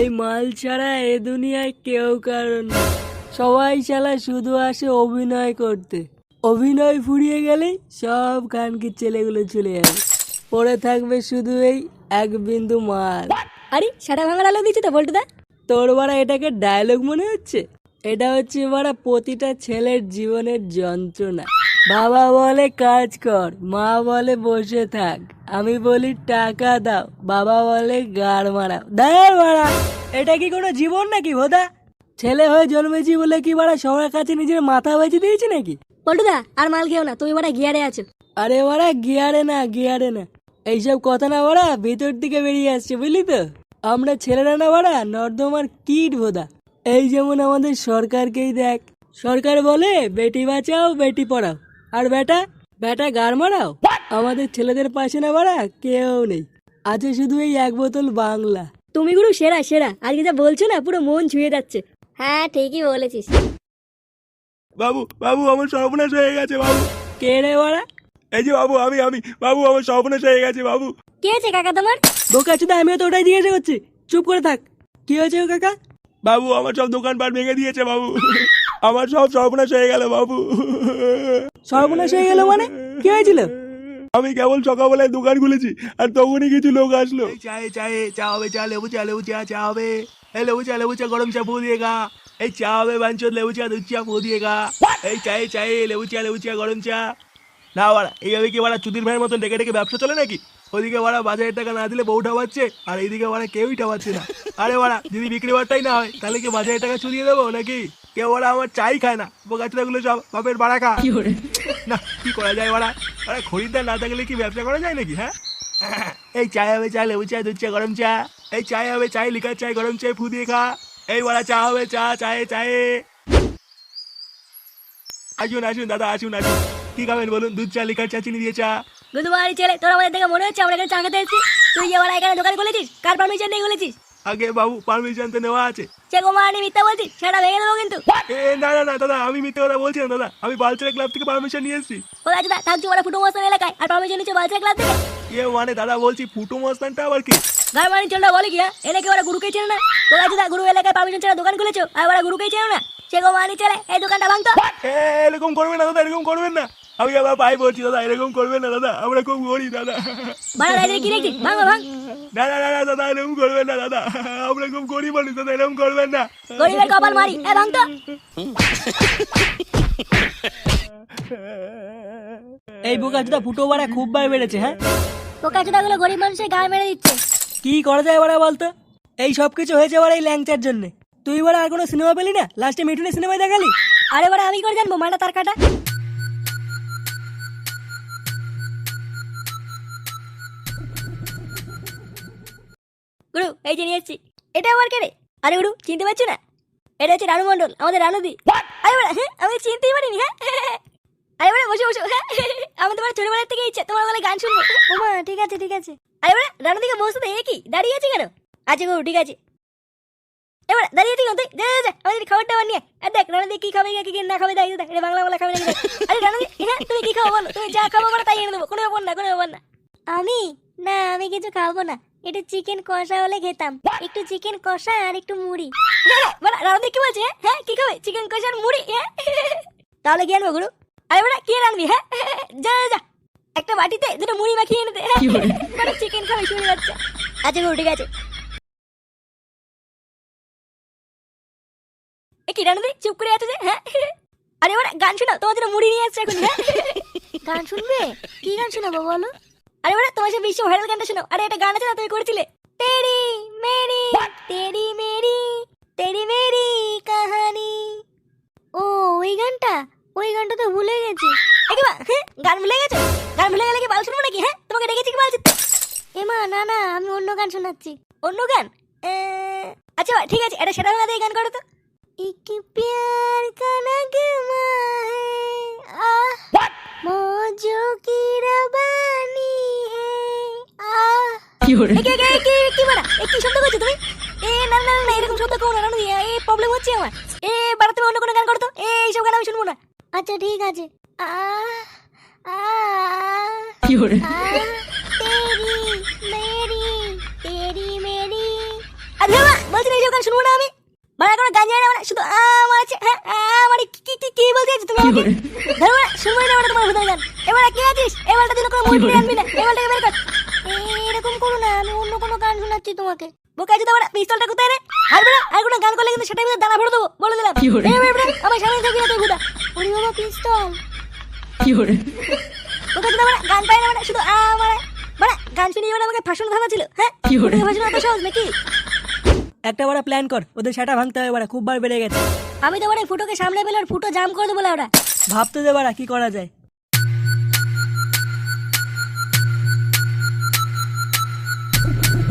এই মাল ছাড়া এ দুনিয়ায় কেউ কারণ না। সবাই শালা শুধু আসে অভিনয় করতে। অভিনয় ফুরিয়ে গেলেই সব খানকির ছেলেগুলো চলে যাবে পড়ে থাকবে শুধু এই এক বিন্দু মাল। আরে সাটা ভাঙার আলো দিচ্ছে তো বল্টুদা? তোর বাড়া এটাকে ডায়লগ মনে হচ্ছে? এটা হচ্ছে বাড়া প্রতিটা ছেলের জীবনের যন্ত্রণা। বাবা বলে কাজ কর। মা বলে বসে থাক। আমি বলি টাকা দাও। বাবা বলে গাড় মারাও। দাঁড় মারা এটা কি কোনো জীবন নাকি ভোদা? ছেলে হয়ে জন্মেছি বলে কি বাড়া সবার কাছে নিজের মাথা বেঁচে দিয়েছি নাকি? বল্টুদা আর মাল খেও না। তুমি বাড়া গিয়ারে আছো। আরে বাড়া গিয়ারে না গিয়ারে না। এইসব কথা না বাড়া ভিতর দিকে বেরিয়ে আসছে বুঝলি তো? আমরা ছেলেরা না বাড়া নর্দমার কিট ভোদা। এই যেমন আমাদের সরকারকেই দেখ। সরকার বলে বেটি বাঁচাও বেটি পড়াও। আর বেটা বেটা গার মারাও? আমাদের ছেলেদের পাশে না বাড়া কেউ নেই। আছে শুধু এই এক বোতল বাংলা। তুমি গুরু সেরা সেরা। আজকে যা বলছো না পুরো মন ছুঁয়ে যাচ্ছে। হ্যাঁ ঠিকই বলেছিস। বাবু বাবু আমার সর্বনাশ হয়ে গেছে বাবু। কে রে বাড়া? এই যে বাবু আমি আমি। বাবু আমার সর্বনাশ হয়ে গেছে বাবু। কে আছে কাকা তোমার? বোকা চুদা আমিও তো ওটাই জিজ্ঞাসা করছি। চুপ করে থাক। কি হয়েছে কাকা? বাবু আমার সব দোকানপাট ভেঙে দিয়েছে বাবু। আমার সব সর্বনাশ হয়ে গেল বাবু। সর্বনাশ হয়ে গেল মানে? কি হয়েছিল? আমি কেবল সকালবেলায় দোকান খুলেছি আর তখনই কিছু লোক আসলো। চায়ে চায়ে চা হবে চা লেবু চা লেবু চা চা হবে। এই লেবু চা লেবু চা গরম চা ফু দিয়েগা এই চা হবে বাঞ্চত লেবু চা দুধ চা ফু দিয়েগা এই চায়ে চায়ে লেবু চা লেবু চা গরম চা। না বাড়া এইভাবে কি বাড়া চুদির ভাইয়ের মতন ডেকে ডেকে ব্যবসা চলে নাকি? ওদিকে বাড়া বাজারের টাকা না দিলে বউ ঠাবাচ্ছে আর এইদিকে বাড়া কেউই ঠাবাচ্ছে না। আরে বাড়া যদি বিক্রি বাট্টাই না হয় তাহলে কি বাজারের টাকা চুরিয়ে দেবো নাকি? কেউ বাড়া আমার চাই খায় না। বোকাচুরাগুলো সব বাপের বাড়া খা। না কি করা যায় বাড়া আরে খরিদ্দার না থাকলে কি ব্যবসা করা যায় নাকি হ্যাঁ? এই চায় হবে চা লেবু চা দুধ চা গরম চা। এই চায় হবে চাই লিকার চাই গরম চাই ফু দিয়ে খা। এই বাড়া চা হবে চা চায়ে চায়ে। আসুন আসুন দাদা আসুন আসুন। কি খাবেন বলুন? দুধ চা লিকার চা চিনি দিয়ে চা। গুদু বাড়ি ছেলে তোর আমাদের দেখে মনে হচ্ছে আমরা এখানে চা খেতে এসেছি। তুই বাড়া এখানে দোকান খুলেছিস কার পারমিশন নিয়ে খুলেছিস? আগে বাবু পারমিশন তো নেওয়া আছে। সে গোমানি মিথ্যা বলছিস সেটা ভেঙে দেবো কিন্তু। এ না না না দাদা আমি মিথ্যে কথা বলছি না দাদা। আমি বালচেরা ক্লাব থেকে পারমিশন নিয়ে এসেছি। ও দাদা? থাকছি ওরা ফুটো মস্তান এলাকায়। আর পারমিশন নিচ্ছে বালচা ক্লাব থেকে? ইয়ে মানে দাদা বলছি ফুটো মস্তানটা আবার কি? গার মানি চলটা বলে কি হ্যাঁ? এনে কি ওরা গুরুকে চেনে না? তো দাদা? গুরু এলাকায় পারমিশন ছাড়া দোকান খুলেছো? আর ওরা গুরুকেই চেনো না? সে গোমানি ছেলে এই দোকানটা ভাঙতো? এরকম করবেন না দাদা এরকম করবেন না। আমি আবার পাই বলছি দাদা এরকম করবেন না দাদা আমরা খুব গরিব দাদা। কি দেখছিস? ভাঙো ভাঙ। না না না দাদা এরকম করবেন না দাদা। আমরা খুব গরিব মানুষ দাদা এরকম করবেন না। গরিবের কপাল মারি। এ ভাঙতো এই বোকা চুদা ফুটো বাড়া খুব বার বেড়েছে হ্যাঁ? চোদাগুলো গরিব মানুষের গায়ে মেরে দিচ্ছে। কি করা যায় বাড়া বলতো? এই সব কিছু হয়েছে বাড়া এই ল্যাংচার জন্য। তুই বাড়া আর কোনো সিনেমা পেলি না? লাস্টে মিঠুনের সিনেমায় দেখালি? আরে বাড়া আমি কি করে জানব মাটা তার কাটা। গুরু এই যে নিয়ে এসছি এটা আবার কে রে? আরে গুরু চিনতে পারছ না? এটা হচ্ছে রানু মন্ডল আমাদের রানুদি। আরে বাড়া হ্যাঁ আমি চিনতেই পারিনি হ্যাঁ। আরে বাড়া বসে বসে হ্যাঁ। আমি তোমার ছোটবেলার থেকে ইচ্ছা তোমার বলে গান শুনব। ওমা ঠিক আছে ঠিক আছে। আরে বাড়া রানুদিকে বসতে দে কি? দাঁড়িয়ে আছে কেন? আচ্ছা গুরু ঠিক আছে। এবার দাঁড়িয়ে ঠিক তুই যা যা আমাদের খাবারটা বানিয়ে আর দেখ রানাদি কি খাবে কি না খাবে দেখ দেখ এটা বাংলা বাংলা খাবে দেখ। আরে রানাদি হ্যাঁ তুমি কি খাব বলো তুমি যা খাব বলো তাই এনে দেবো কোনো ব্যাপার না কোনো ব্যাপার না। আমি না আমি কিছু খাব না। একটু চিকেন কষা হলে খেতাম। একটু চিকেন কষা আর একটু মুড়ি। হ্যাঁ কি বলছে? হ্যাঁ? হ্যাঁ কি খাবে? চিকেন কষা আর মুড়ি? হ্যাঁ। তাহলে কি আনব গুরু? আরে বড়া কি আনবি হ্যাঁ যা যা যা। একটা বাটিতে দুটো মুড়ি মাখিয়ে এনে দে। হ্যাঁ চিকেন খাবে শুনে যাচ্ছে। আচ্ছা গুরু ঠিক আছে। কি রানুদি চুপ করে আছে যে? হ্যাঁ। আরে ওরা গান শোনা তোমার জন্য মুড়ি নিয়ে আসছে এখন হ্যাঁ। গান শুনবে? কি গান শোনাবো বলো? আরে ওরা তোমার সাথে বিশ্ব ভাইরাল গানটা শোনাও আরে একটা গান আছে না তুমি করেছিলে তেরি মেরি তেরি মেরি তেরি মেরি কাহানি ও ওই গানটা ওই গানটা তো ভুলে গেছি একেবা হ্যাঁ গান ভুলে গেছো গান ভুলে গেলে কি বাল শুনবো নাকি হ্যাঁ তোমাকে ডেকেছি কি বাল চিত্তে এমা না না আমি অন্য গান শোনাচ্ছি অন্য গান আহ, আচ্ছা ঠিক আছে এটা সেটা না দিয়ে গান করো তো एक प्यार का नगमा है आह मौजों की শুনব না। আচ্ছা ঠিক আছে। শুনব না আমি। বাড়া কোনো গান জানি শুধু কি কি কি তুমি আমাকে? না তোমার এবার কে আছিস? এবারটা তুই এরকম করো না আমি অন্য কোনো গান শোনাচ্ছি তোমাকে। বোকা যদি আমার পিস্তলটা কোথায় রে? আর বেড়া আর কোনো গান করলে কিন্তু ভিতরে দানা ভরে দেবো। বলে দিলাম। এই বেড়া, বেড়া, আমার সামনে থাকবি না তুই ভূতা ওরে বাবা পিস্তল। বোকা যদি আমার গান পায় না মানে শুধু আমার মানে গান শুনে এবার আমাকে ফাঁসন ভাবা ছিল হ্যাঁ? ফাঁসন এত সহজ নাকি? একটা বড় প্ল্যান কর ওদের সেটা ভাঙতে হবে বাড়া খুব বার বেড়ে গেছে। আমি তো মানে ফুটোকে সামনে পেলে ওর ফুটো জাম করে দেবো ওরা ভাবতে দে বাড়া কি করা যায়?